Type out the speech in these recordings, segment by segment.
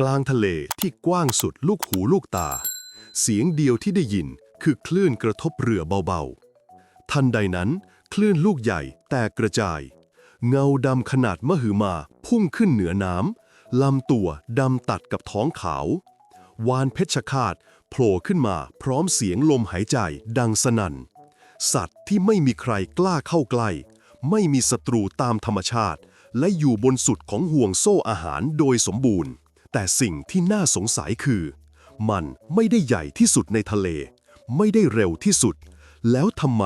กลางทะเลที่กว้างสุดลูกหูลูกตา เสียงเดียวที่ได้ยินคือคลื่นกระทบเรือเบาๆ ทันใดนั้น คลื่นลูกใหญ่แตกกระจาย เงาดำขนาดมหึมาพุ่งขึ้นเหนือน้ำลำตัวดำตัดกับท้องขาว วานเพชรฆาตโผล่ขึ้นมาพร้อมเสียงลมหายใจดังสนั่น สัตว์ที่ไม่มีใครกล้าเข้าใกล้ ไม่มีศัตรูตามธรรมชาติ และอยู่บนสุดของห่วงโซ่อาหารโดยสมบูรณ์ แต่สิ่งที่น่าสงสัยคือ มันไม่ได้ใหญ่ที่สุดในทะเล ไม่ได้เร็วที่สุด แล้วทำไม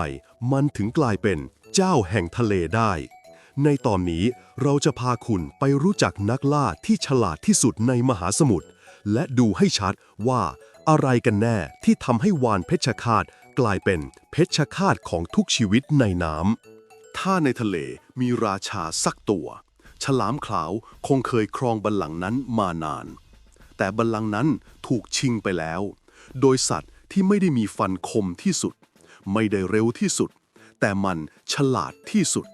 มันถึงกลายเป็นเจ้าแห่งทะเลได้ ในตอนนี้เราจะพาคุณไปรู้จักนักล่าที่ฉลาดที่สุดในมหาสมุทรและดูให้ชัดว่าอะไรกันแน่ที่ทำให้วานเพชรฆาตกลายเป็นเพชรฆาตของทุกชีวิตในน้ำถ้าในทะเลมีราชาสักตัว ฉลามขาวคงเคยครองบัลลังก์นั้นมานาน แต่บัลลังก์นั้นถูกชิงไปแล้ว โดยสัตว์ที่ไม่ได้มีฟันคมที่สุด ไม่ได้เร็วที่สุด แต่มันฉลาดที่สุด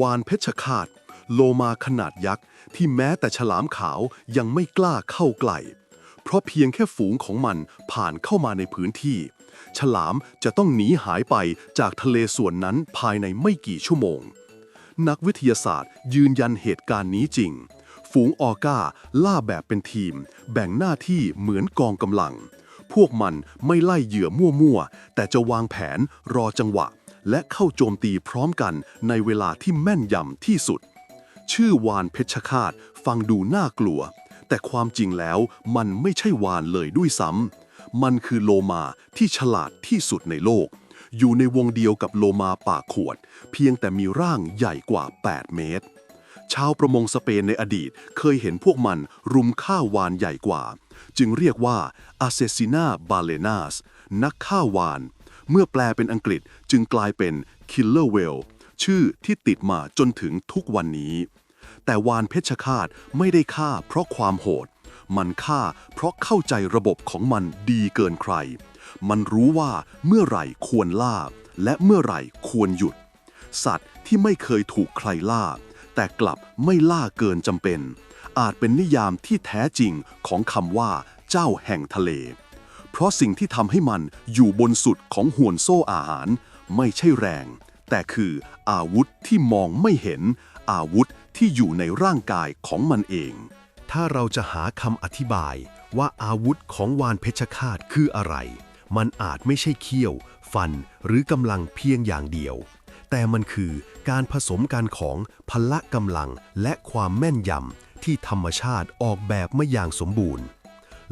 วานเพชรฆาตโลมาขนาดยักษ์ที่แม้แต่ฉลามขาวยังไม่กล้าเข้าใกล้เพราะเพียงแค่ฝูงของมันผ่านเข้ามาในพื้นที่ ฉลามจะต้องหนีหายไปจากทะเลส่วนนั้นภายในไม่กี่ชั่วโมง นักวิทยาศาสตร์ ยืนยันเหตุการณ์นี้จริง ฝูงออก้าล่าแบบเป็นทีม แบ่งหน้าที่เหมือนกองกำลัง พวกมันไม่ไล่เหยื่อมั่วๆ แต่จะวางแผนรอจังหวะ และเข้าโจมตีพร้อมกันในเวลาที่แม่นยำที่สุด ชื่อวานเพชรฆาตฟังดูน่ากลัว แต่ความจริงแล้วมันไม่ใช่วานเลยด้วยซ้ำมันคือโลมาที่ฉลาดที่สุดในโลก อยู่ในวงเดียวกับโลมาปากขวด เพียงแต่มีร่างใหญ่กว่า 8 เมตร ชาวประมงสเปนในอดีตเคยเห็นพวกมันรุมฆ่าวานใหญ่กว่า จึงเรียกว่า Assassina balenas นักฆ่าวาน เมื่อแปลเป็นอังกฤษจึงกลายเป็น Killer Whale ชื่อที่ติดมาจนถึงทุกวันนี้ แต่วานเพชรฆาตไม่ได้ฆ่าเพราะความโหด มันฆ่าเพราะเข้าใจระบบของมันดีเกินใคร มันรู้ว่าเมื่อไหร่ควรล่า และเมื่อไหร่ควรหยุด สัตว์ที่ไม่เคยถูกใครล่า แต่กลับไม่ล่าเกินจำเป็น อาจเป็นนิยามที่แท้จริงของคำว่า เจ้าแห่งทะเล เพราะสิ่งที่ทำให้มันอยู่บนสุดของห่วงโซ่อาหาร ไม่ใช่แรง แต่คืออาวุธที่มองไม่เห็น อาวุธที่อยู่ในร่างกายของมันเอง ถ้าเราจะหาคำอธิบายว่าอาวุธของวานเพชรฆาตคืออะไร มันอาจไม่ใช่เขี้ยว ฟัน หรือกำลังเพียงอย่างเดียว แต่มันคือการผสมกันของพละกำลังและความแม่นยำที่ธรรมชาติออกแบบมาอย่างสมบูรณ์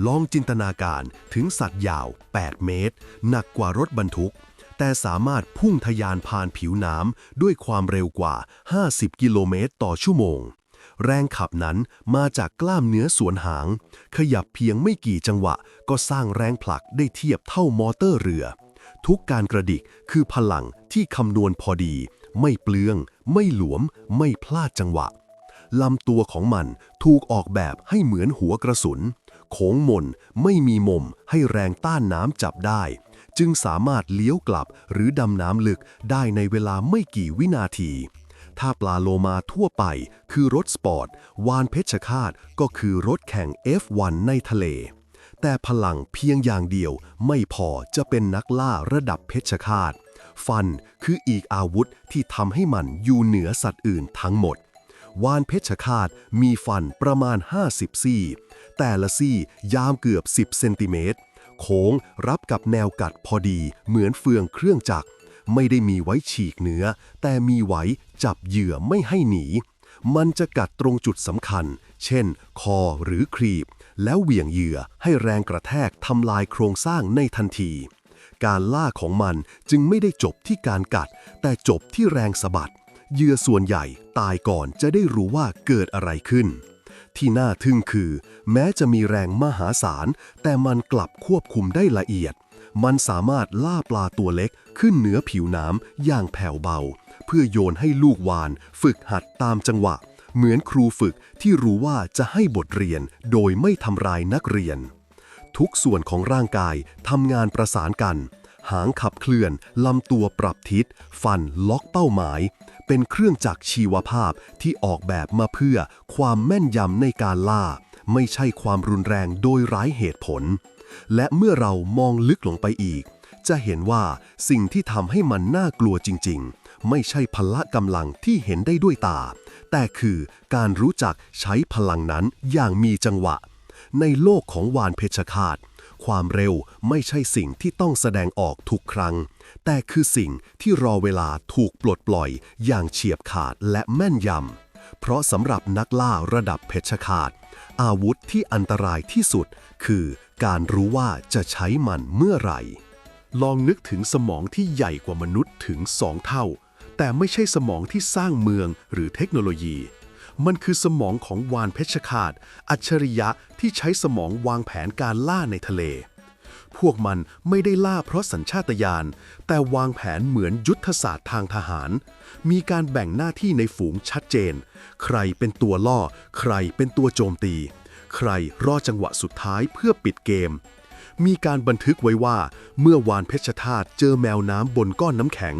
ลองจินตนาการถึงสัตว์ยาว 8 เมตร หนักกว่ารถบรรทุก แต่สามารถพุ่งทะยานผ่านผิวน้ำด้วยความเร็วกว่า 50 กิโลเมตรต่อชั่วโมง แรงขับนั้นมาจากกล้ามเนื้อส่วนหาง ขยับเพียงไม่กี่จังหวะ ก็สร้างแรงผลักได้เทียบเท่ามอเตอร์เรือ ทุกการกระดิกคือพลังที่คำนวณพอดี ไม่เปลือง ไม่หลวม ไม่พลาดจังหวะลำตัวของมันถูกออกแบบให้เหมือนหัวกระสุน โค้งมนไม่มีมุมให้แรงต้านน้ำจับได้ จึงสามารถเลี้ยวกลับหรือดำน้ำลึกได้ในเวลาไม่กี่วินาที ถ้าปลาโลมาทั่วไปคือรถสปอร์ต วานเพชรฆาตก็คือรถแข่ง F1 ในทะเล แต่พลังเพียงอย่างเดียวไม่พอจะเป็นนักล่าระดับเพชรฆาต ฟันคืออีกอาวุธที่ทำให้มันอยู่เหนือสัตว์อื่นทั้งหมด วานเพชรฆาตมีฟันประมาณ 50 ซี่ แต่ละซี่ยาวเกือบ 10 เซนติเมตรโค้งรับกับแนวกัดพอดีเหมือนเฟืองเครื่องจักร ไม่ได้มีไว้ฉีกเนื้อ แต่มีไว้จับเหยื่อไม่ให้หนี มันจะกัดตรงจุดสำคัญ เช่น คอหรือครีบ แล้วเหวี่ยงเหยื่อให้แรงกระแทกทำลายโครงสร้างในทันที การล่าของมันจึงไม่ได้จบที่การกัด แต่จบที่แรงสะบัด เหยื่อส่วนใหญ่ตายก่อนจะได้รู้ว่าเกิดอะไรขึ้นที่น่าทึ่งคือ แม้จะมีแรงมหาศาล แต่มันกลับควบคุมได้ละเอียด มันสามารถล่าปลาตัวเล็กขึ้นเหนือผิวน้ำอย่างแผ่วเบา เพื่อโยนให้ลูกวาน ฝึกหัดตามจังหวะ เหมือนครูฝึกที่รู้ว่าจะให้บทเรียนโดยไม่ทำร้ายนักเรียน ทุกส่วนของร่างกายทำงานประสานกัน หางขับเคลื่อน ลำตัวปรับทิศ ฟันล็อกเป้าหมาย เป็นเครื่องจักรชีวภาพที่ออกแบบมาเพื่อความแม่นยำในการล่า ไม่ใช่ความรุนแรงโดยไร้เหตุผล และเมื่อเรามองลึกลงไปอีก จะเห็นว่าสิ่งที่ทำให้มันน่ากลัวจริง ๆ ไม่ใช่พละกำลังที่เห็นได้ด้วยตา แต่คือการรู้จักใช้พลังนั้นอย่างมีจังหวะ ในโลกของวานเพชรฆาตความเร็วไม่ใช่สิ่งที่ต้องแสดงออกทุกครั้ง แต่คือสิ่งที่รอเวลาถูกปลดปล่อยอย่างเฉียบขาดและแม่นยำ เพราะสำหรับนักล่าระดับเพชรฆาตอาวุธที่อันตรายที่สุด คือ การรู้ว่าจะใช้มันเมื่อไหร่ ลองนึกถึงสมองที่ใหญ่กว่ามนุษย์ถึงสองเท่า แต่ไม่ใช่สมองที่สร้างเมืองหรือเทคโนโลยี มันคือสมองของวานเพชรฆาตอัจฉริยะที่ใช้สมองวางแผนการล่าในทะเล พวกมันไม่ได้ล่าเพราะสัญชาตญาณ แต่วางแผนเหมือนยุทธศาสตร์ทางทหาร มีการแบ่งหน้าที่ในฝูงชัดเจน ใครเป็นตัวล่อ ใครเป็นตัวโจมตี ใครรอจังหวะสุดท้ายเพื่อปิดเกม มีการบันทึกไว้ว่า เมื่อวานเพชรธาตุเจอแมวน้ำบนก้อนน้ำแข็ง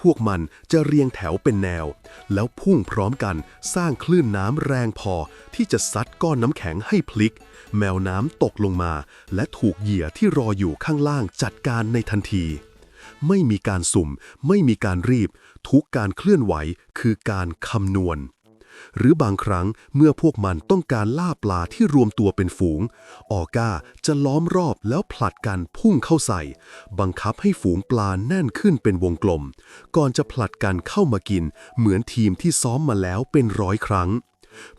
พวกมันจะเรียงแถวเป็นแนว แล้วพุ่งพร้อมกันสร้างคลื่นน้ำแรงพอที่จะซัดก้อนน้ำแข็งให้พลิก แมวน้ำตกลงมา และถูกเหยื่อที่รออยู่ข้างล่างจัดการในทันทีไม่มีการสุ่ม ไม่มีการรีบ ทุกการเคลื่อนไหวคือการคำนวณ หรือบางครั้งเมื่อพวกมันต้องการล่าปลาที่รวมตัวเป็นฝูง ออก้าจะล้อมรอบแล้วผลัดกันพุ่งเข้าใส่ บังคับให้ฝูงปลาแน่นขึ้นเป็นวงกลม ก่อนจะผลัดกันเข้ามากิน เหมือนทีมที่ซ้อมมาแล้วเป็นร้อยครั้ง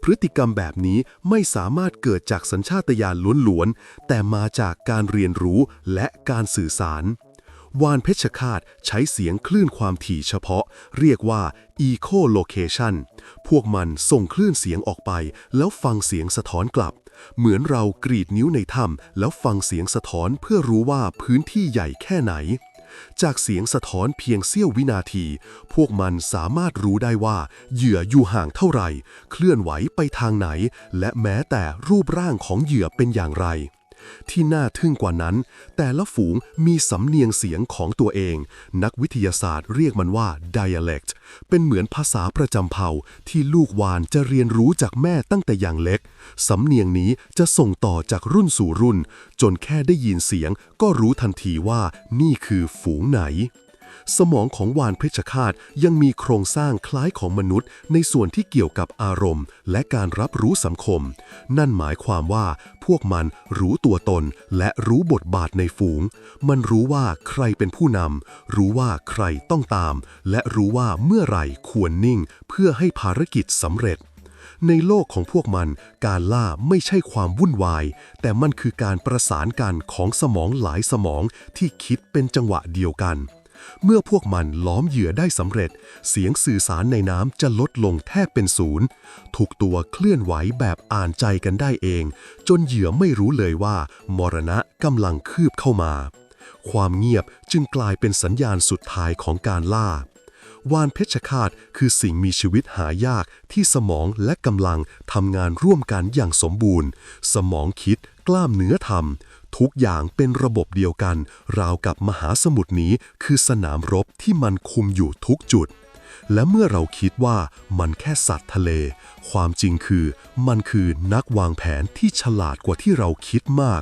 พฤติกรรมแบบนี้ไม่สามารถเกิดจากสัญชาตญาณล้วนๆ แต่มาจากการเรียนรู้และการสื่อสาร วานเพชรฆาตใช้เสียงคลื่นความถี่เฉพาะ เรียกว่า Eco Location พวกมันส่งคลื่นเสียงออกไป แล้วฟังเสียงสะท้อนกลับ เหมือนเรากรีดนิ้วในถ้ำแล้วฟังเสียงสะท้อนเพื่อรู้ว่าพื้นที่ใหญ่แค่ไหน จากเสียงสะท้อนเพียงเสี้ยววินาที พวกมันสามารถรู้ได้ว่า เหยื่ออยู่ห่างเท่าไหร่ เคลื่อนไหวไปทางไหน และแม้แต่รูปร่างของเหยื่อเป็นอย่างไร ที่น่าทึ่งกว่านั้น แต่ละฝูงมีสำเนียงเสียงของตัวเอง นักวิทยาศาสตร์เรียกมันว่า dialect เป็นเหมือนภาษาประจำเผ่าที่ลูกวานจะเรียนรู้จากแม่ตั้งแต่อย่างเล็ก สำเนียงนี้จะส่งต่อจากรุ่นสู่รุ่น จนแค่ได้ยินเสียงก็รู้ทันทีว่านี่คือฝูงไหน สมองของวานเพชรฆาตยังมีโครงสร้างคล้ายของมนุษย์ ในส่วนที่เกี่ยวกับอารมณ์ และการรับรู้สังคม นั่นหมายความว่าพวกมันรู้ตัวตนและรู้บทบาทในฝูง มันรู้ว่าใครเป็นผู้นำ รู้ว่าใครต้องตาม และรู้ว่าเมื่อไหร่ควรนิ่ง เพื่อให้ภารกิจสำเร็จในโลกของพวกมัน การล่าไม่ใช่ความวุ่นวาย แต่มันคือการประสานกันของสมองหลายสมองที่คิดเป็นจังหวะเดียวกัน เมื่อพวกมันล้อมเหยื่อได้สำเร็จ เสียงสื่อสารในน้ำจะลดลงแทบเป็นศูนย์ทุกตัวเคลื่อนไหวแบบอ่านใจกันได้เอง จนเหยื่อไม่รู้เลยว่า มรณะกำลังคืบเข้ามา ความเงียบจึงกลายเป็นสัญญาณสุดท้ายของการล่าวานเพชรฆาตคือสิ่งมีชีวิตหายากที่สมองและกำลังทำงานร่วมกันอย่างสมบูรณ์ สมองคิด กล้ามเนื้อทำ ทุกอย่างเป็นระบบเดียวกัน ราวกับมหาสมุทรนี้คือสนามรบที่มันคุมอยู่ทุกจุด และเมื่อเราคิดว่ามันแค่สัตว์ทะเล ความจริงคือ มันคือนักวางแผนที่ฉลาดกว่าที่เราคิดมาก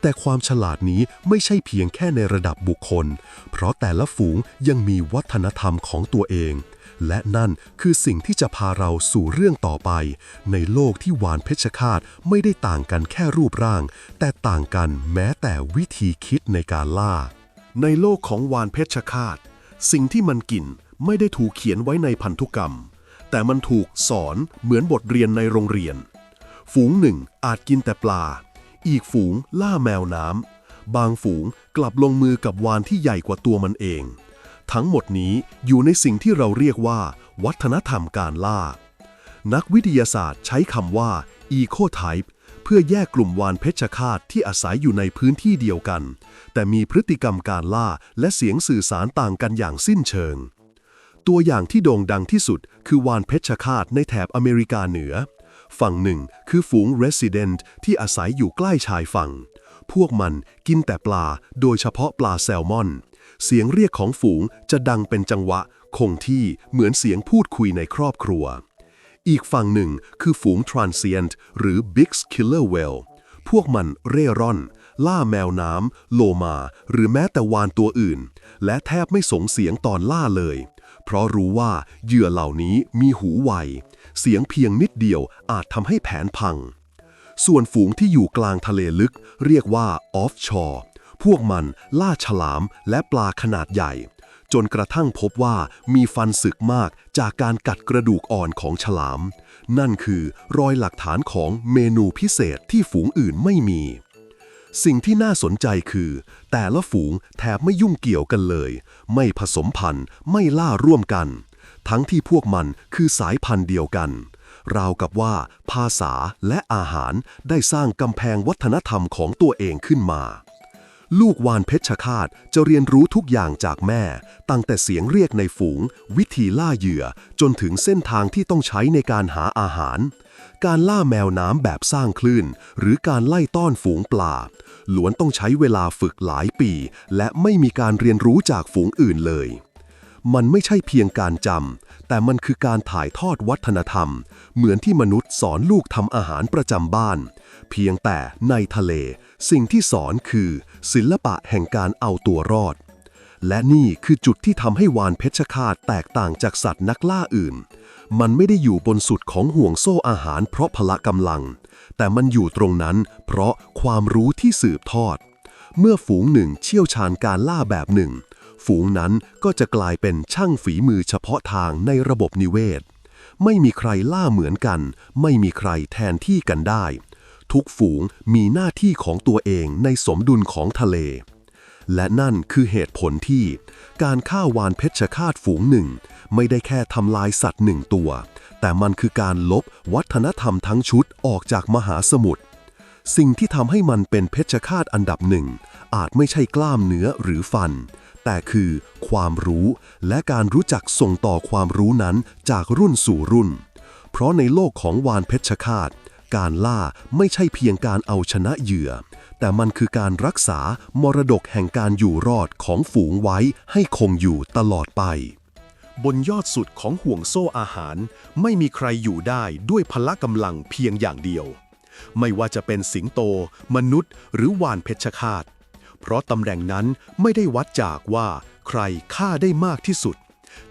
แต่ความฉลาดนี้ไม่ใช่เพียงแค่ในระดับบุคคล เพราะแต่ละฝูงยังมีวัฒนธรรมของตัวเอง และนั่นคือสิ่งที่จะพาเราสู่เรื่องต่อไป ในโลกที่วานเพชรฆาตไม่ได้ต่างกันแค่รูปร่าง แต่ต่างกันแม้แต่วิธีคิดในการล่า ในโลกของวานเพชรฆาต สิ่งที่มันกินไม่ได้ถูกเขียนไว้ในพันธุกรรม แต่มันถูกสอนเหมือนบทเรียนในโรงเรียน ฝูงหนึ่งอาจกินแต่ปลา อีกฝูงล่าแมวน้ำบางฝูงกลับลงมือกับวานที่ใหญ่กว่าตัวมันเอง ทั้งหมดนี้อยู่ในสิ่งที่เราเรียกว่า วัฒนธรรมการล่า นักวิทยาศาสตร์ใช้คำว่า ecotype เพื่อแยกกลุ่มวานเพชฌฆาตที่อาศัยอยู่ในพื้นที่เดียวกัน แต่มีพฤติกรรมการล่าและเสียงสื่อสารต่างกันอย่างสิ้นเชิง ตัวอย่างที่โด่งดังที่สุดคือวานเพชฌฆาตในแถบอเมริกาเหนือ ฝั่งหนึ่งคือฝูง Resident ที่อาศัยอยู่ใกล้ชายฝั่ง พวกมันกินแต่ปลาโดยเฉพาะปลาแซลมอน เสียงเรียกของฝูงจะดังเป็นจังหวะ คงที่เหมือนเสียงพูดคุยในครอบครัว อีกฝั่งหนึ่งคือฝูง transient หรือ big killer whale พวกมันเร่ร่อน ล่าแมวน้ำ โลมา หรือแม้แต่วานตัวอื่น และแทบไม่สงเสียงตอนล่าเลย เพราะรู้ว่าเหยื่อเหล่านี้มีหูไว เสียงเพียงนิดเดียวอาจทำให้แผนพัง ส่วนฝูงที่อยู่กลางทะเลลึก เรียกว่า offshore พวกมันล่าฉลามและปลาขนาดใหญ่ จนกระทั่งพบว่ามีฟันสึกมากจากการกัดกระดูกอ่อนของฉลาม นั่นคือรอยหลักฐานของเมนูพิเศษที่ฝูงอื่นไม่มี สิ่งที่น่าสนใจคือ แต่ละฝูงแทบไม่ยุ่งเกี่ยวกันเลย ไม่ผสมพันธุ์ไม่ล่าร่วมกัน ทั้งที่พวกมันคือสายพันธุ์เดียวกันราวกับว่าภาษาและอาหารได้สร้างกำแพงวัฒนธรรมของตัวเองขึ้นมา ลูกวานเพชรฆาตจะเรียนรู้ทุกอย่างจากแม่ ตั้งแต่เสียงเรียกในฝูง วิธีล่าเหยื่อ จนถึงเส้นทางที่ต้องใช้ในการหาอาหาร การล่าแมวน้ำแบบสร้างคลื่น หรือการไล่ต้อนฝูงปลาล้วนต้องใช้เวลาฝึกหลายปี และไม่มีการเรียนรู้จากฝูงอื่นเลย มันไม่ใช่เพียงการจำ แต่มันคือการถ่ายทอดวัฒนธรรม เหมือนที่มนุษย์สอนลูกทำอาหารประจำบ้าน เพียงแต่ในทะเล สิ่งที่สอนคือ ศิลปะแห่งการเอาตัวรอด และนี่คือจุดที่ทำให้วานเพชรฆาตแตกต่างจากสัตว์นักล่าอื่น มันไม่ได้อยู่บนสุดของห่วงโซ่อาหารเพราะพละกำลัง แต่มันอยู่ตรงนั้นเพราะความรู้ที่สืบทอด เมื่อฝูงหนึ่งเชี่ยวชาญการล่าแบบหนึ่ง ฝูงนั้นก็จะกลายเป็นช่างฝีมือเฉพาะทางในระบบนิเวศ ไม่มีใครล่าเหมือนกัน ไม่มีใครแทนที่กันได้ ทุกฝูงมีหน้าที่ของตัวเองในสมดุลของทะเล และนั่นคือเหตุผลที่ การฆ่าวานเพชรฆาตฝูงหนึ่ง ไม่ได้แค่ทำลายสัตว์หนึ่งตัว แต่มันคือการลบวัฒนธรรมทั้งชุดออกจากมหาสมุทรสิ่งที่ทำให้มันเป็นเพชฌฆาตอันดับหนึ่งอาจไม่ใช่กล้ามเนื้อหรือฟัน แต่คือความรู้และการรู้จักส่งต่อความรู้นั้นจากรุ่นสู่รุ่น เพราะในโลกของวานเพชฌฆาต การล่าไม่ใช่เพียงการเอาชนะเหยื่อ แต่มันคือการรักษามรดกแห่งการอยู่รอดของฝูงไว้ให้คงอยู่ตลอดไป บนยอดสุดของห่วงโซ่อาหาร ไม่มีใครอยู่ได้ด้วยพละกำลังเพียงอย่างเดียว ไม่ว่าจะเป็นสิงโต มนุษย์ หรือวานเพชฌฆาต เพราะตำแหน่งนั้นไม่ได้วัดจากว่าใครฆ่าได้มากที่สุด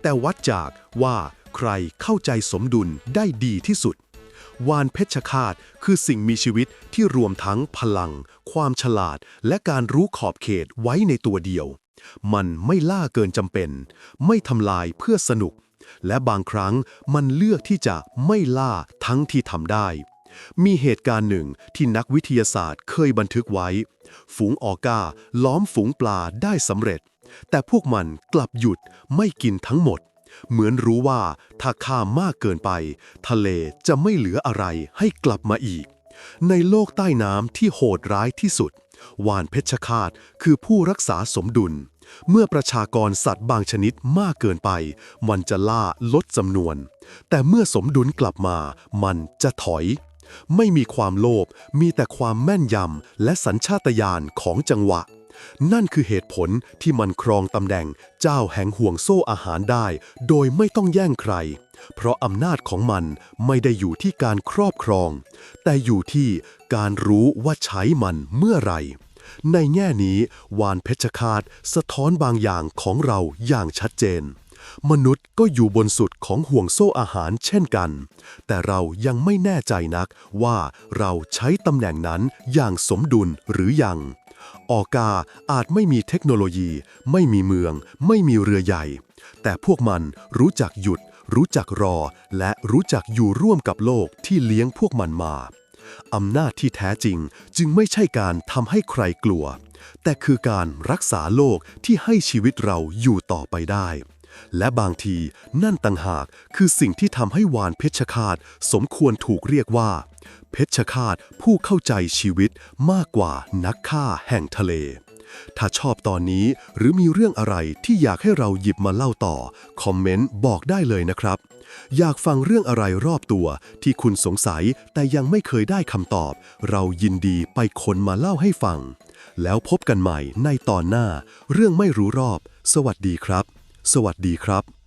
แต่วัดจากว่าใครเข้าใจสมดุลได้ดีที่สุด วานเพชฌฆาตคือสิ่งมีชีวิตที่รวมทั้งพลัง ความฉลาด และการรู้ขอบเขตไว้ในตัวเดียว มันไม่ล่าเกินจำเป็น ไม่ทำลายเพื่อสนุก และบางครั้งมันเลือกที่จะไม่ล่าทั้งที่ทำได้มีเหตุการณ์หนึ่งที่นักวิทยาศาสตร์เคยบันทึกไว้ ฝูงออก้าล้อมฝูงปลาได้สำเร็จ แต่พวกมันกลับหยุดไม่กินทั้งหมด เหมือนรู้ว่าถ้าฆ่ามากเกินไป ทะเลจะไม่เหลืออะไรให้กลับมาอีก ในโลกใต้น้ำที่โหดร้ายที่สุด วานเพชฌฆาตคือผู้รักษาสมดุล เมื่อประชากรสัตว์บางชนิดมากเกินไป มันจะล่าลดจำนวน แต่เมื่อสมดุลกลับมา มันจะถอย ไม่มีความโลภมีแต่ความแม่นยำและสัญชาตญาณของจังหวะ นั่นคือเหตุผลที่มันครองตำแหน่งเจ้าแห่งห่วงโซ่อาหารได้ โดยไม่ต้องแย่งใคร เพราะอำนาจของมันไม่ได้อยู่ที่การครอบครอง แต่อยู่ที่การรู้ว่าใช้มันเมื่อไหร่ในแง่นี้ วานเพชฌฆาตสะท้อนบางอย่างของเราอย่างชัดเจน มนุษย์ก็อยู่บนสุดของห่วงโซ่อาหารเช่นกัน แต่เรายังไม่แน่ใจนักว่าเราใช้ตำแหน่งนั้นอย่างสมดุลหรือยัง ออกาอาจไม่มีเทคโนโลยี ไม่มีเมือง ไม่มีเรือใหญ่ แต่พวกมันรู้จักหยุด รู้จักรอ และรู้จักอยู่ร่วมกับโลกที่เลี้ยงพวกมันมาอำนาจที่แท้จริงจึงไม่ใช่การทำให้ใครกลัว แต่คือการรักษาโลกที่ให้ชีวิตเราอยู่ต่อไปได้ และบางทีนั่นต่างหากคือสิ่งที่ทำให้วานเพชฌฆาตสมควรถูกเรียกว่า เพชฌฆาตผู้เข้าใจชีวิตมากกว่านักฆ่าแห่งทะเล ถ้าชอบตอนนี้หรือมีเรื่องอะไรที่อยากให้เราหยิบมาเล่าต่อ คอมเมนต์บอกได้เลยนะครับ อยากฟังเรื่องอะไรรอบตัว ที่คุณสงสัยแต่ยังไม่เคยได้คำตอบ เรายินดีไปคนมาเล่าให้ฟัง แล้วพบกันใหม่ในตอนหน้า เรื่องไม่รู้รอบ สวัสดีครับ สวัสดีครับ